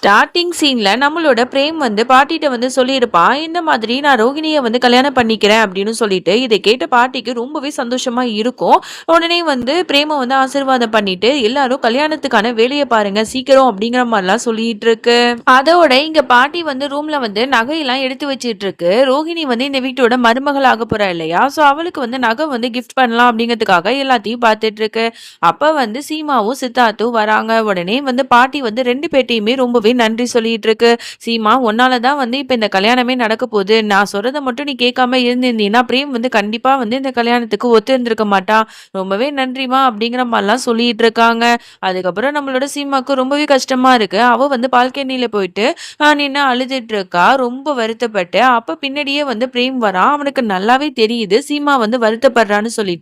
Starting சீன்ல நம்மளோட frame வந்து பாட்டிகிட்ட வந்து சொல்லியிருப்பான் இந்த மாதிரி நான் ரோகிணியை வந்து கல்யாணம் பண்ணிக்கிறேன் அப்படின்னு சொல்லிட்டு இதை கேட்ட பாட்டிக்கு ரொம்பவே சந்தோஷமா இருக்கும். உடனே வந்து பிரேம வந்து ஆசீர்வாதம் பண்ணிட்டு எல்லாரும் கல்யாணத்துக்கான வேலையை பாருங்க சீக்கிரம் அப்படிங்கிற மாதிரிலாம் சொல்லிட்டு இருக்கு அதோட இங்க பாட்டி வந்து ரூம்ல வந்து நகையெல்லாம் எடுத்து வச்சிட்டு இருக்கு ரோஹிணி வந்து இந்த வீட்டோட மருமகள் ஆக போறா இல்லையா? ஸோ அவளுக்கு வந்து நகை வந்து கிஃப்ட் பண்ணலாம் அப்படிங்கிறதுக்காக எல்லாத்தையும் பார்த்துட்டு இருக்கு அப்ப வந்து சீமாவும் சித்தார்த்தும் வராங்க. உடனே வந்து பாட்டி வந்து ரெண்டு பேட்டையுமே ரொம்பவே நன்றி சொல்லிட்டு இருக்கு சீமா உன்னால தான் வந்து இப்ப இந்த கல்யாணமே நடக்க போகுது நான் சொல்றதை மட்டும் நீ கேட்காம இருந்திருந்தீங்கன்னா பிரேம் வந்து கண்டிப்பா வந்து இந்த கல்யாணத்துக்கு ஒத்து இருந்திருக்க மாட்டா. ரொம்பவே நன்றிமா அப்படிங்கிற மாதிரிலாம் சொல்லிட்டு இருக்காங்க அதுக்கப்புறம் நம்மளோட சீமாக்கு ரொம்பவே கஷ்டமா இருக்கு. அவ வந்து பால்கனியில போயிட்டு நின்று அழுதுட்டு இருக்கா ரொம்ப வருத்தப்பட்டு அப்ப பின்னாடியே வந்து பிரேம் வரான் அவனுக்கு நல்லாவே தெரியுது. சீமா வந்து வருத்தப்படுறான்னு சொல்லிட்டு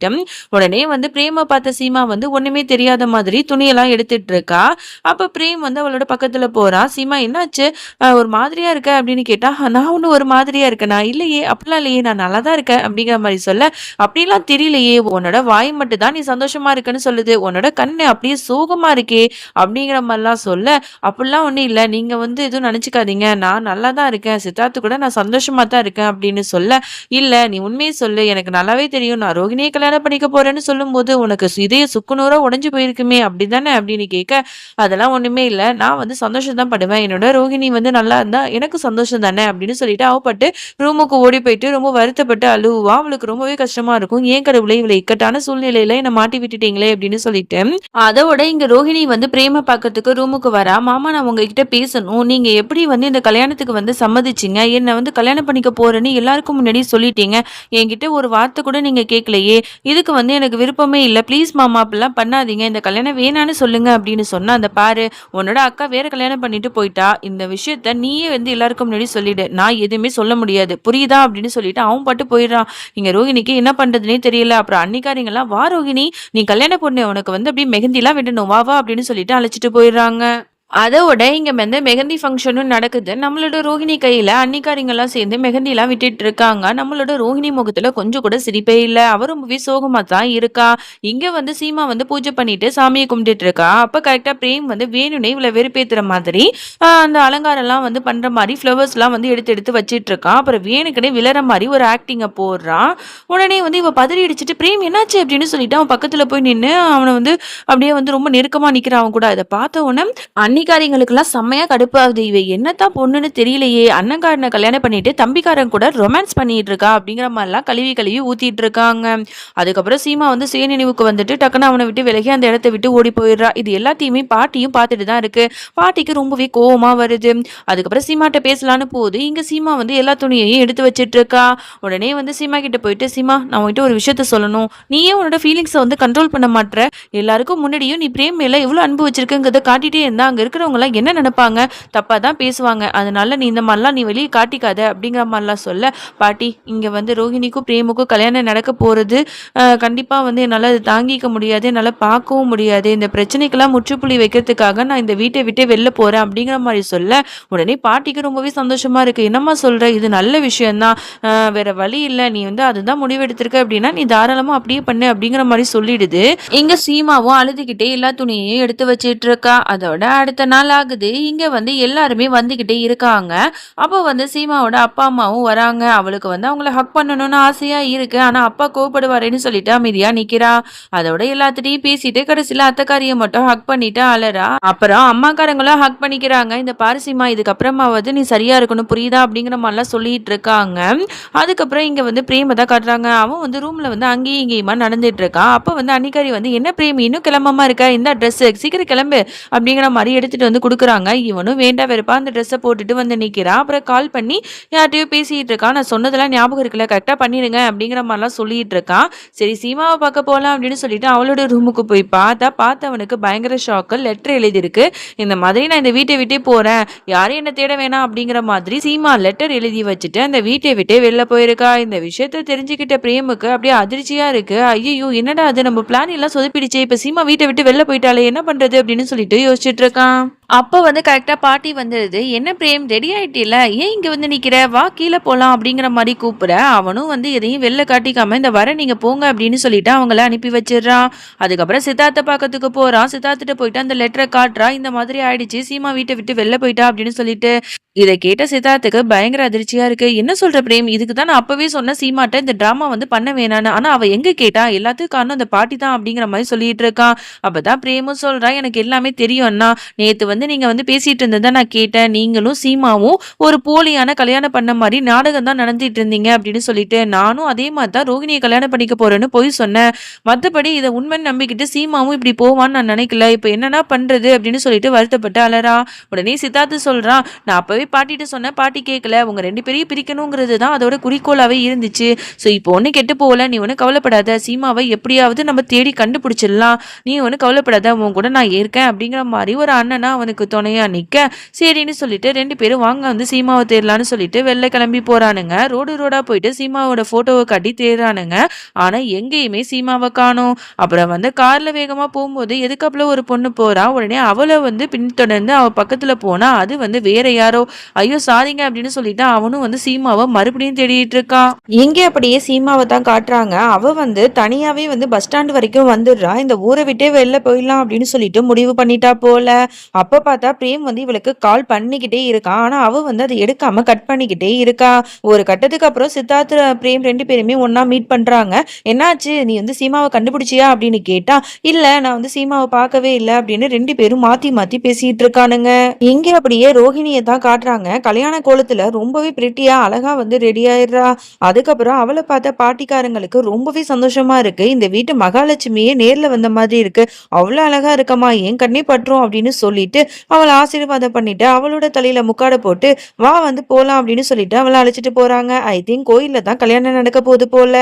உடனே வந்து பிரேம பார்த்த சீமா வந்து ஒண்ணுமே தெரியாத மாதிரி துணியெல்லாம் எடுத்துட்டு இருக்கா அப்ப பிரேம் வந்து அவளோட பக்கத்துல போறா. சீமா என்னாச்சு? ஒரு மாதிரியா இருக்க? அப்படின்னு கேட்டா நான் ஒன்றும் ஒரு மாதிரியா இருக்கேனா. இல்லையே அப்படிலாம் இல்லையே. நான் நல்லா தான் இருக்கேன் அப்படிங்கிற மாதிரி சொல்ல அப்படிலாம் தெரியலையே. உன்னோட வாய் மட்டும் தான் நீ சந்தோஷமா இருக்குன்னு சொல்லுது. உன்னோட கண்ணு அப்படியே சோகமா இருக்கே அப்படிங்கிற மாதிரிலாம் சொல்ல அப்படிலாம் ஒன்றும் இல்லை. நீங்க வந்து எதுவும் நினைச்சுக்காதீங்க. நான் நல்லா தான் இருக்கேன். சித்தார்த்து கூட நான் சந்தோஷமா தான் இருக்கேன் அப்படின்னு சொல்ல இல்ல நீ உண்மையை சொல்லு. எனக்கு நல்லாவே தெரியும். நான் ரோகிணியை கல்யாணம் பண்ணிக்க போறேன்னு சொல்லும்போது உனக்கு இதய சுக்குநூறா உடஞ்சு போயிருக்குமே அப்படிதானே அப்படின்னு கேட்க அதெல்லாம் ஒண்ணுமே இல்லை. நான் வந்து சந்தோஷம் தான் படுவேன். என்னோட ரோஹிணி வந்து நல்லா இருந்தா எனக்கு சந்தோஷம் தானே அப்படின்னு சொல்லிட்டு அவப்பட்டு ரூமுக்கு ஓடி போயிட்டு ரொம்ப வருத்தப்பட்டு அழுவா. அவளுக்கு ரொம்பவே கஷ்டமா இருக்கும். ஏன் கடவுளை இவளை இக்கட்டான சூழ்நிலையில என்னை மாட்டி விட்டுட்டீங்களே அப்படின்னு சொல்லிட்டு அதோட இங்க ரோஹிணி வந்து பிரேம பார்க்கறதுக்கு ரூமுக்கு வரா. மாமா நான் உங்ககிட்ட பேசணும். நீங்க எப்படி வந்து இந்த கல்யாணத்துக்கு வந்து சம்மதிச்சீங்க? என்னை வந்து கல்யாணம் பண்ணிக்க போறேன்னு எல்லாருக்கும் முன்னாடி சொல்லிட்டீங்க. என்கிட்ட ஒரு வார்த்தை கூட நீங்க கேட்கலையே இதுக்கு வந்து எனக்கு விருப்பமே இல்லை. ப்ளீஸ் மாமா அப்படிலாம் பண்ணாதீங்க. இந்த கல்யாணம் வேணான்னு சொல்லுங்க அப்படின்னு சொன்னா. அந்த பாரு உன்னோட அக்கா வேற கல்யாணம் பண்ணிட்டு போயிட்டா இந்த விஷயத்த நீயே வந்து எல்லாருக்கும் முன்னாடி சொல்லிடு. நான் எதுவுமே சொல்ல முடியாது. புரியுதா? அப்படின்னு சொல்லிட்டு அவன் பாட்டு போயிடுறான். இங்க ரோகிணிக்கு என்ன பண்றதுனே தெரியல. அப்புறம் அன்னிக்காரிங்கெல்லாம் வா ரோகிணி நீ கல்யாணம் பொண்ணு உனக்கு வந்து அப்படியே மெஹந்திலாம் விடணும். வா வா அப்படின்னு சொல்லிட்டு அழைச்சிட்டு போயிடுறாங்க. அதோட இங்க வந்து மெஹந்தி ஃபங்க்ஷனும் நடக்குது. நம்மளோட ரோஹிணி கையில அன்னிக்காரிங்கெல்லாம் சேர்ந்து மெஹந்திலாம் விட்டுட்டு இருக்காங்க. நம்மளோட ரோஹிணி முகத்துல கொஞ்சம் கூட சிரிப்பே இல்லை. அவ ரொம்பவே சோகமா தான் இருக்கா? இங்க வந்து சீமா வந்து பூஜை பண்ணிட்டு சாமியை கும்பிட்டுட்டு இருக்கா? அப்ப கரெக்டா பிரேம் வந்து வேணும்னே இவ்வளவு வெறுப்பேத்துற மாதிரி அந்த அலங்காரம்லாம் வந்து பண்ற மாதிரி ஃப்ளவர்ஸ்லாம் வந்து எடுத்து எடுத்து வச்சிட்டு இருக்கான் அப்புறம் வேணுக்குனே விழற மாதிரி ஒரு ஆக்டிங்கை போடுறான் உடனே வந்து இவ பதறி அடிச்சுட்டு பிரேம் என்னாச்சு? அப்படின்னு சொல்லிட்டு அவன் பக்கத்துல போய் நின்று அவனை வந்து அப்படியே வந்து ரொம்ப நெருக்கமா நிக்கிறான். அவன் கூட அதை பார்த்த உடனே அன்னிக்காரிங்களுக்கெல்லாம் செம்மையா கடுப்பாகுது. இவ என்னத்தான் பொண்ணுன்னு தெரியலையே. அண்ணன்காரனை கல்யாணம் பண்ணிட்டு தம்பிக்காரன் கூட ரொமான்ஸ் பண்ணிட்டு இருக்கா அப்படிங்கிற மாதிரிலாம் கழுவி கழுவி ஊத்திட்டு இருக்காங்க. அதுக்கப்புறம் சீமா வந்து சுயநினைவுக்கு வந்துட்டு டக்குன்னு அவனை விட்டு விலகி அந்த இடத்த விட்டு ஓடி போயிடுறா. இது எல்லாத்தையுமே பாட்டியும் பார்த்துட்டு தான் இருக்கு. பாட்டிக்கு ரொம்பவே கோவமா வருது. அதுக்கப்புறம் சீமாட்ட பேசலான்னு போகுது. இங்க சீமா வந்து எல்லா துணியையும் எடுத்து வச்சிட்டு இருக்கா. உடனே வந்து சீமா கிட்ட போயிட்டு சீமா நான் உன்கிட்ட ஒரு விஷயத்த சொல்லணும். நீயே உன்னோட ஃபீலிங்ஸை வந்து கண்ட்ரோல் பண்ண மாட்டேற எல்லாருக்கும் முன்னாடியும் நீ பிரேம் மேல எவ்வளவு அன்பு வச்சிருக்குங்கிறத காட்டிட்டே இருந்தா அங்க இருக்கிறவங்களாம் என்ன நினைப்பாங்க? தப்பாக தான் பேசுவாங்க. அதனால நீ இந்த மாதிரிலாம் நீ வெளியே காட்டிக்காத அப்படிங்கிற மாதிரிலாம் சொல்ல. பாட்டி இங்கே வந்து ரோஹிணிக்கும் பிரேமுக்கும் கல்யாணம் நடக்க போகிறது கண்டிப்பாக வந்து என்னால் அது தாங்கிக்க முடியாது என்னால் பார்க்கவும் முடியாது. இந்த பிரச்சனைக்கெல்லாம் முற்றுப்புள்ளி வைக்கிறதுக்காக நான் இந்த வீட்டை விட்டே வெளில போகிறேன் அப்படிங்கிற மாதிரி சொல்ல. உடனே பாட்டிக்கு ரொம்பவே சந்தோஷமாக இருக்குது என்னம்மா சொல்கிற இது நல்ல விஷயம்தான். வேற வழி இல்லை. நீ வந்து அதுதான் முடிவெடுத்திருக்க அப்படின்னா நீ தாராளமாக அப்படியே பண்ணு அப்படிங்கிற மாதிரி சொல்லிடுது. இங்கே சீமாவும் அழுதுகிட்டே எல்லா துணியையும் எடுத்து வச்சிட்டு இருக்கா. அதோட அடுத்த நாள் ஆகுது. இங்கே வந்து எல்லாருமே வந்துக்கிட்டே இருக்காங்க. அப்போ வந்து சீமாவோட அப்பா அம்மாவும் வராங்க. அவளுக்கு வந்து அவங்கள ஹக் பண்ணணும்னு ஆசையாக இருக்கு. ஆனால் அப்பா கோவப்படுவாரேன்னு சொல்லிட்டு அமைதியாக நிற்கிறா அதோட எல்லாத்திட்டையும் பேசிட்டு கடைசியில் அத்தைக்காரியை மட்டும் ஹக் பண்ணிட்டு அலறா. அப்புறம் அம்மாக்காரங்களும் ஹக் பண்ணிக்கிறாங்க. இந்த பாரிசிமா இதுக்கப்புறமாவது நீ சரியாக இருக்கணும். புரியுதா? அப்படிங்கிற மாதிரிலாம் சொல்லிட்டு இருக்காங்க. அதுக்கப்புறம் இங்கே வந்து பிரேமை தான் காட்டுறாங்க. அவன் வந்து ரூமில் வந்து அங்கேயும் இங்கேயுமா நடந்துட்டு இருக்கான். அப்போ வந்து அன்னிக்காரி வந்து என்ன பிரேம்? இன்னும் கிளம்பமா இருக்கா? இந்த ட்ரெஸ்ஸு சீக்கிரம் கிளம்பு. அப்படிங்கிற மாதிரி எடுத்து எடுத்துட்டு வந்து கொடுக்குறாங்க இவனும் வேண்டா வெறுப்பா அந்த ட்ரெஸ்ஸை போட்டுட்டு வந்து நிக்கிறான். அப்புறம் கால் பண்ணி யார்ட்டையோ பேசிட்டு இருக்கான். நான் சொன்னதெல்லாம் ஞாபகம் இருக்குல்ல, கரெக்டாக பண்ணிடுங்க அப்படிங்கிற மாதிரிலாம் சொல்லிட்டு இருக்கான். சரி சீமாவை பார்க்க போகலாம் அப்படின்னு சொல்லிட்டு அவளோட ரூமுக்கு போய் பார்த்தா, பார்த்தவனுக்கு பயங்கர ஷாக்கு. லெட்டர் எழுதியிருக்கு. இந்த மாதிரி நான் இந்த வீட்டை விட்டே போறேன். யாரும் என்ன தேட வேணாம் அப்படிங்கிற மாதிரி சீமா லெட்டர் எழுதி வச்சுட்டு அந்த வீட்டை விட்டே வெளில போயிருக்கா. இந்த விஷயத்த தெரிஞ்சுக்கிட்ட பிரேமுக்கு அப்படியே அதிர்ச்சியா இருக்கு. ஐயையோ! என்னடா அது நம்ம பிளான் எல்லாம் சொதப்பிடுச்சே. இப்ப சீமா வீட்டை விட்டு வெளில போயிட்டாலே என்ன பண்றது அப்படின்னு சொல்லிட்டு யோசிச்சுட்டு இருக்கான். пока. அப்போ வந்து கரெக்டாக பாட்டி வந்துடுது "என்ன பிரேம் ரெடி ஆகிட்டில்ல ஏன் இங்கே வந்து நிற்கிற வா கீழே போகலாம் அப்படிங்கிற மாதிரி கூப்பிட, அவனும் வந்து எதையும் வெளில காட்டிக்காமல் "இந்த வர நீங்கள் போங்க" அப்படின்னு சொல்லிட்டு அவங்கள அனுப்பி வச்சிடுறான். அதுக்கப்புறம் சித்தார்த்தை பார்க்கறதுக்கு போகிறான் சித்தார்த்திட்ட போயிட்டு அந்த லெட்டரை காட்டுறான். இந்த மாதிரி ஆயிடுச்சு. சீமா வீட்டை விட்டு வெளில போயிட்டா அப்படின்னு சொல்லிட்டு. இதை கேட்ட சித்தார்த்துக்கு பயங்கர அதிர்ச்சியா இருக்கு. "என்ன சொல்ற பிரேம்? இதுக்கு தான் நான் அப்பவே சொன்ன சீமாட்ட இந்த டிராமா வந்து பண்ண வேணான்னு. ஆனா அவ எங்க கேட்டா? எல்லாத்துக்கும் காரணம் அந்த பாட்டி தான்" அப்படிங்கிற மாதிரி சொல்லிட்டு இருக்கான். அப்பதான் பிரேமும் சொல்றான், "எனக்கு எல்லாமே தெரியும் அண்ணா. நேத்து வந்து வந்து நீங்கள் வந்து பேசிகிட்டு இருந்ததை நான் கேட்டேன். நீங்களும் சீமாவும் ஒரு போலியான கல்யாணம் பண்ண மாதிரி நாடகம் தான் நடந்துட்டு இருந்தீங்க" அப்படின்னு சொல்லிட்டு, "நானும் அதே மாதிரி தான் ரோகிணியை கல்யாணம் பண்ணிக்க போகிறேன்னு பொய் சொன்னேன். மற்றபடி இதை உண்மைன்னு நம்பிக்கிட்டு சீமாவும் இப்படி போவான்னு நான் நினைக்கல. இப்போ என்னண்ணா பண்ணுறது அப்படின்னு சொல்லிட்டு வருத்தப்பட்டு அலறா உடனே சித்தார்த்து சொல்கிறான் "நான் அப்போவே பாட்டிகிட்ட சொன்னேன். பாட்டி கேட்கல. உங்கள் ரெண்டு பேரையும் பிரிக்கணுங்கிறது தான் அதோட குறிக்கோளாகவே இருந்துச்சு. ஸோ இப்போ ஒன்று கெட்டு போகல. நீ ஒன்றும் கவலைப்படாத. சீமாவை எப்படியாவது நம்ம தேடி கண்டுபிடிச்சிடலாம். நீ ஒன்று கவலைப்படாத. உன் கூட நான் இருக்கேன்" அப்படிங்கிற மாதிரி ஒரு அண்ணனா அவனுக்கு துணையா நிக்க, சரின்னு சொல்லிட்டு ரெண்டு பேரும் வாங்க வந்து சீமாவை தேடலான்னு சொல்லிட்டு வெளில கிளம்பி போறானுங்க. ரோடு ரோடா போயிட்டு சீமாவோட ஃபோட்டோவை காட்டி தேடுறானுங்க. ஆனா எங்கேயுமே சீமாவை காணும் அப்புறம் வந்து கார்ல வேகமா போகும்போது எதுக்கப்புல ஒரு பொண்ணு போறா. உடனே அவளை வந்து பின்தொடர்ந்து அவள் பக்கத்துல போனா, அது வந்து வேற யாரோ. ஐயோ சாரிங்க அப்படின்னு சொல்லிட்டு அவனும் வந்து சீமாவை மறுபடியும் தேடிட்டு இருக்கான். எங்கே அப்படியே சீமாவை தான் காட்டுறாங்க. அவ வந்து தனியாவே வந்து பஸ் ஸ்டாண்ட் வரைக்கும் வந்துடுறா. இந்த ஊரை விட்டே வெளில போயிடலாம் அப்படின்னு சொல்லிட்டு முடிவு பண்ணிட்டா போல. அப்ப பார்த்தா பிரேம் வந்து இவளுக்கு கால் பண்ணிக்கிட்டே இருக்கான். ஆனால் அவள் வந்து அதை எடுக்காமல் கட் பண்ணிக்கிட்டே இருக்கா. ஒரு கட்டத்துக்கு அப்புறம் சித்தார்த் பிரேம் ரெண்டு பேருமே ஒன்றா மீட் பண்ணுறாங்க "என்னாச்சு? நீ வந்து சீமாவை கண்டுபிடிச்சியா?" அப்படின்னு கேட்டா, இல்லை நான் வந்து சீமாவை பார்க்கவே இல்லை அப்படின்னு ரெண்டு பேரும் மாற்றி மாற்றி பேசிகிட்டு இருக்கானுங்க. இங்கே அப்படியே ரோஹிணியை தான் காட்டுறாங்க. கல்யாண கோலத்தில் ரொம்பவே பிரிட்டியாக அழகாக வந்து ரெடி ஆயிடுறா. அதுக்கப்புறம் அவளை பார்த்த பாட்டிக்காரங்களுக்கு ரொம்பவே சந்தோஷமா இருக்கு. இந்த வீட்டு மகாலட்சுமியே நேரில் வந்த மாதிரி இருக்கு. அவ்வளோ அழகா இருக்கமா என் கண்ணே பற்றும்" அப்படின்னு சொல்லிட்டு அவளை ஆசீர்வாதம் பண்ணிட்டு அவளோட தலையில முக்காட போட்டு, "வா வந்து போலாம்" அப்படின்னு சொல்லிட்டு அவளை அழைச்சிட்டு போறாங்க. ஐ திங்க் கோயில்ல தான் கல்யாணம் நடக்க போகுது போல.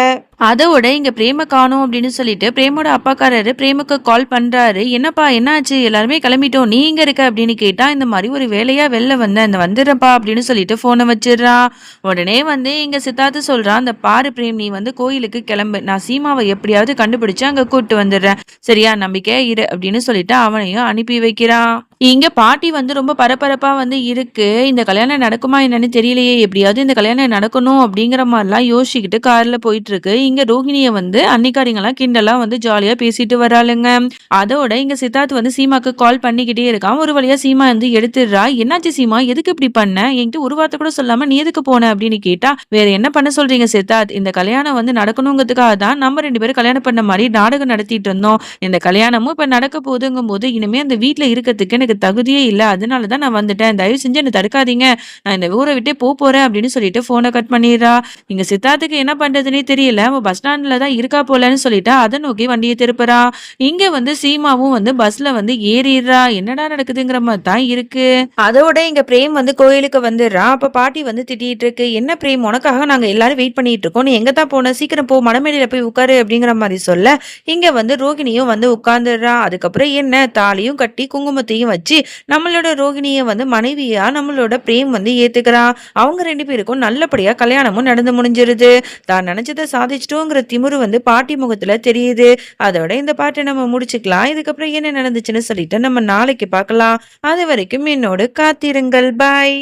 அதோட இங்க பிரேம காணும் அப்படின்னு சொல்லிட்டு பிரேமோட அப்பாக்காரரு பிரேமுக்கு கால் பண்றாரு. "என்னப்பா என்னாச்சு? எல்லாருமே கிளம்பிட்டோம். நீ இங்க இருக்க?" அப்படின்னு கேட்டா, "இந்த மாதிரி ஒரு வேலையா வெளில வந்தேன். இந்த வந்துடுறப்பா அப்படின்னு சொல்லிட்டு போனை வச்சிடறான் உடனே வந்து இங்க சித்தார்த்து சொல்றான், அந்த பாரு பிரேம் நீ வந்து கோயிலுக்கு கிளம்பு. நான் சீமாவை எப்படியாவது கண்டுபிடிச்சு அங்க கூப்பிட்டு வந்துடுறேன். சரியா? நம்பிக்கை இரு" அப்படின்னு சொல்லிட்டு அவனையும் அனுப்பி வைக்கிறான். இங்கே பாட்டி வந்து ரொம்ப பரபரப்பாக வந்து இருக்குது இந்த கல்யாணம் நடக்குமா என்னன்னு தெரியலையே. எப்படியாவது இந்த கல்யாணம் நடக்கணும் அப்படிங்கிற மாதிரிலாம் யோசிச்சுக்கிட்டு காரில் போயிட்டுருக்கு இங்கே ரோஹிணியை வந்து அன்னிக்காரிங்கெல்லாம் கிண்டலாக வந்து ஜாலியாக பேசிட்டு வராளுங்க. அதோட இங்கே சித்தார்த் வந்து சீமாக்கு கால் பண்ணிக்கிட்டே இருக்கான். ஒரு வழியாக சீமா வந்து எடுத்துடுறா. "என்னாச்சு சீமா? எதுக்கு இப்படி பண்ண? என்கிட்ட ஒரு வார்த்தை கூட சொல்லாமல் நீ எதுக்கு போன?" அப்படின்னு கேட்டா, "வேற என்ன பண்ண சொல்கிறீங்க சித்தார்த்? இந்த கல்யாணம் வந்து நடக்கணுங்கிறதுக்காக தான் நம்ம ரெண்டு பேரும் கல்யாணம் பண்ண மாதிரி நாடகம் நடத்திட்டு இருந்தோம். இந்த கல்யாணமும் இப்போ நடக்க போகுதுங்கும்போது இனிமேல் அந்த வீட்டில் இருக்கிறதுக்கு எனக்கு தகுதியே இல்ல. அதனால தான் நான் வந்துட்டேன். தயவு செஞ்சு என்னை தடுக்காதீங்க. நான் இந்த ஊரை விட்டே போறேன் அப்படின்னு சொல்லிட்டு போனை கட் பண்ணிடுறா. இங்க சித்தார்த்துக்கு என்ன பண்றதுன்னே தெரியல. அவன் பஸ் ஸ்டாண்ட்ல தான் இருக்கா போலன்னு சொல்லிட்டு அதை நோக்கி வண்டியை திருப்புறா இங்க வந்து சீமாவும் வந்து பஸ்ல வந்து ஏறிடுறா. என்னடா நடக்குதுங்கிற மாதிரி தான் இருக்கு. அதோட இங்க பிரேம் வந்து கோயிலுக்கு வந்துடுறான். அப்ப பாட்டி வந்து திட்டிட்டு இருக்கு. "என்ன பிரேம் உனக்காக நாங்க எல்லாரும் வெயிட் பண்ணிட்டு இருக்கோம். நீ எங்க தான் போன? சீக்கிரம் போ. மணமேடையில போய் உட்காரு" அப்படிங்கிற மாதிரி சொல்ல, இங்க வந்து ரோகிணியும் வந்து உட்கார்ந்துடுறா. அதுக்கப்புறம் என்ன தாலியும் கட்டி குங்குமத்தையும் வச்சு நம்மளோட ரோகிணியை வந்து மனைவியா நம்மளோட பிரேம் வந்து ஏத்துக்கிறான். அவங்க ரெண்டு பேருக்கும் நல்லபடியா கல்யாணமும் நடந்து முடிஞ்சிருது. தான் நினைச்சத சாதிச்சிட்டோங்கிற திமிரு வந்து பாட்டி முகத்துல தெரியுது. அதோட இந்த பாட்டை நம்ம முடிச்சுக்கலாம். இதுக்கப்புறம் என்ன நடந்துச்சுன்னு சொல்லிட்டு நம்ம நாளைக்கு பார்க்கலாம். அது வரைக்கும் என்னோடு காத்திருங்கள். பாய்.